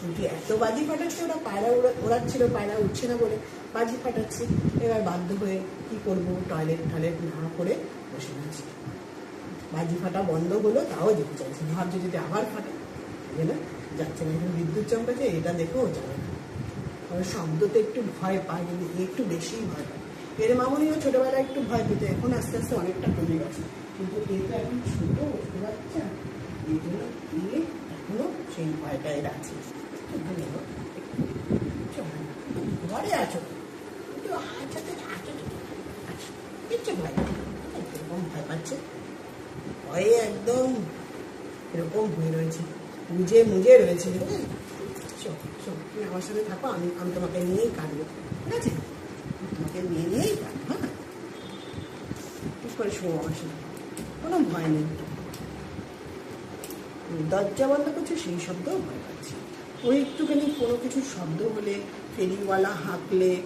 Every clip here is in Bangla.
কিন্তু এত বাজি ফাটাচ্ছে, ওরা পায়রা ওড়া ওড়াচ্ছিল, পায়রা উঠছে না বলে বাজি ফাটাচ্ছে। এবার বাধ্য হয়ে কি করব? টয়লেট টয়লেট না করে বসে আছি বাজি ফাটা বন্ধ হলো, তাও যেতে চাইছে। ভাবছে যদি আবার ফাটে না যাচ্ছে না। এখন বিদ্যুৎ চমকাছে এটা দেখেও যাবে না শব্দতে একটু ভয় পায়, কিন্তু একটু বেশিই ভয় পায়। এর মামনিও ছোটোবেলায় একটু ভয় পেত, এখন আস্তে আস্তে অনেকটা কমে গেছে। কিন্তু এ তো এখন ছোট বাচ্চা এই জন্য এ এখনও সেই ভয়টা এর ঘরে আছো কিচ্ছু ভয় ভয় পাচ্ছে ভয়ে একদম এরকম হয়ে রয়েছে মুজে রয়েছে বুঝলে? শো শো তুমি আমার সাথে থাকো আমি তোমাকে নিয়েই ঠিক আছে তোমাকে নিয়ে নিয়েই হ্যাঁ ঠিক করে শো কোনো ভয় নেই দরজা বন্ধ করছে সেই শব্দও ভয় পাচ্ছে ওই একটুখানি কোনো কিছু শব্দ হলে ফেরিওয়ালা হাঁকলে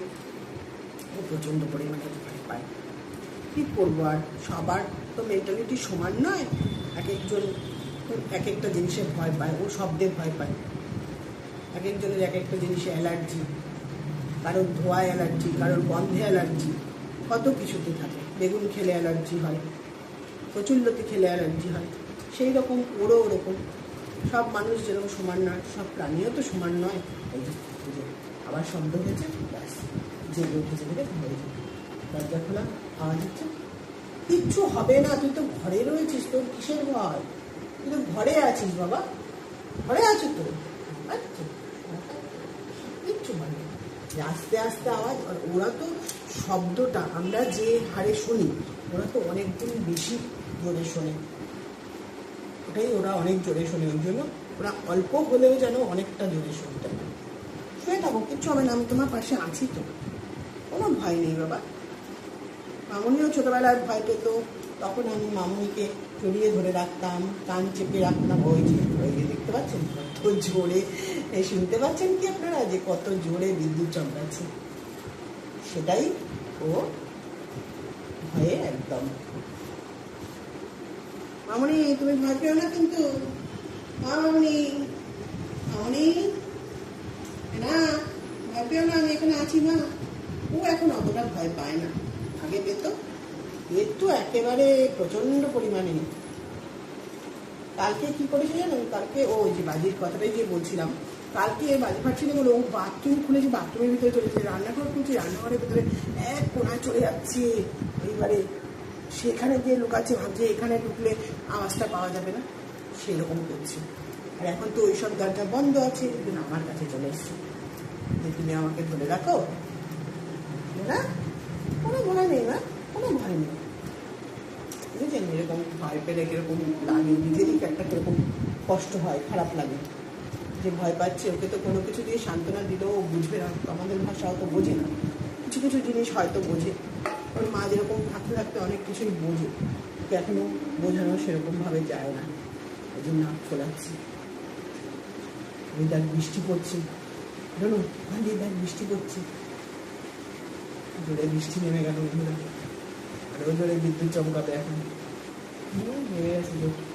ও প্রচণ্ড পরিমাণে ভয় পায়। কী করব আর? সবার তো মেন্টালিটি সমান নয়। এক একজন এক একটা জিনিসে ভয় পায়, ও শব্দে ভয় পায়। এক একজনের এক একটা জিনিসে অ্যালার্জি, কারোর ধোঁয়ায় অ্যালার্জি, কারোর গন্ধে অ্যালার্জি, কত কিছুতে থাকে। বেগুন খেলে অ্যালার্জি হয় কচুল্লতি খেলে অ্যালার্জি হয়। সেই রকম, ওরও ওরকম। সব মানুষ যেরকম সমান নয়, সব প্রাণীও তো সমান নয়। এই যে আবার শব্দ হয়েছে, ব্যাস জেগে উঠেছে দেখে যাবে দরজা খোলা, আওয়াজ হচ্ছে, কিচ্ছু হবে না, তুই তো ঘরে রয়েছিস, তোর কিসের ভয়? তুই তো ঘরে আছিস বাবা, ঘরে আছো তো কিচ্ছু হয় না। আস্তে আস্তে আওয়াজ, আর ওরা তো শব্দটা, আমরা যে হারে শুনি, ওরা তো অনেক দিন বেশি জোরে শোনে। ওটাই ওরা অনেক জোরে শোনে, ওই জন্য ওরা অল্প হলেও যেন অনেকটা জোরে শুনতে পায়। শুয়ে থাকো, কিচ্ছু হবে না, আমি তোমার পাশে আছি তো। কোনো ভয় নেই, বাবা। মামুনিও ছোটবেলায় ভয় পেত, তখন আমি মামুনিকে জড়িয়ে ধরে রাখতাম, কান চেপে রাখতাম, ওই যে ওই যে দেখতে পাচ্ছেন? কত জোরে। শুনতে পাচ্ছেন কি আপনারা যে কত জোরে বিদ্যুৎ চমকাচ্ছে? সেটাই ও ভয়ে একদম। মামনি, তুমি ভয় পেও না কিন্তু। মামনি মামনি। না, ভয় পেও না, আমি এখানে আছি না ও এখন অতটা ভয় পায় না। আগে পেত। এর তো একেবারে প্রচণ্ড পরিমাণে। কালকে কি করেছে জানেন কালকে ও যে বাজির কথাটাই যে বলছিলাম, কালকে বাজি ফাটছিল বলে ও বাথরুম খুলেছে বাথরুমের ভিতরে চলেছে রান্নাঘর খুলছে, রান্নাঘরের ভিতরে এক কোনায় চলে যাচ্ছে। এইবারে সেখানে গিয়ে আছে, ভাবছে এখানে ঢুকলে আওয়াজটা পাওয়া যাবে না। সেরকম করছে। আর এখন তো ওইসব দরজা বন্ধ আছে জন্য আমার কাছে চলে এসছে। যে তুমি আমাকে ধরে রাখো। না, কোনো ভয় নেই না কোনো ভয় নেই। বুঝেছেন? এরকম ভয় পেলে কীরকম লাগে, নিজেরই একটা কীরকম কষ্ট হয়, খারাপ লাগে। যে ভয় পাচ্ছে, ওকে তো কোনো কিছু দিয়ে সান্ত্বনা দিলেও বুঝবে না। আমাদের ভাষা অত বোঝে না। কিছু কিছু জিনিস হয়তো বোঝে। থাকতে অনেক কিছুই বোঝে ওকে এখনও বোঝানো সেরকমভাবে যায় না। ওই জন্য হাত ফোলাচ্ছি ওই দেখ বৃষ্টি পড়ছে। জানো দিয়ে দেখ বৃষ্টি পড়ছে। জোরে বৃষ্টি নেমে গেল বন্ধুরা। ওই জোরে বিদ্যুৎ চমকাবে এখন। নেমে গেছে জোর।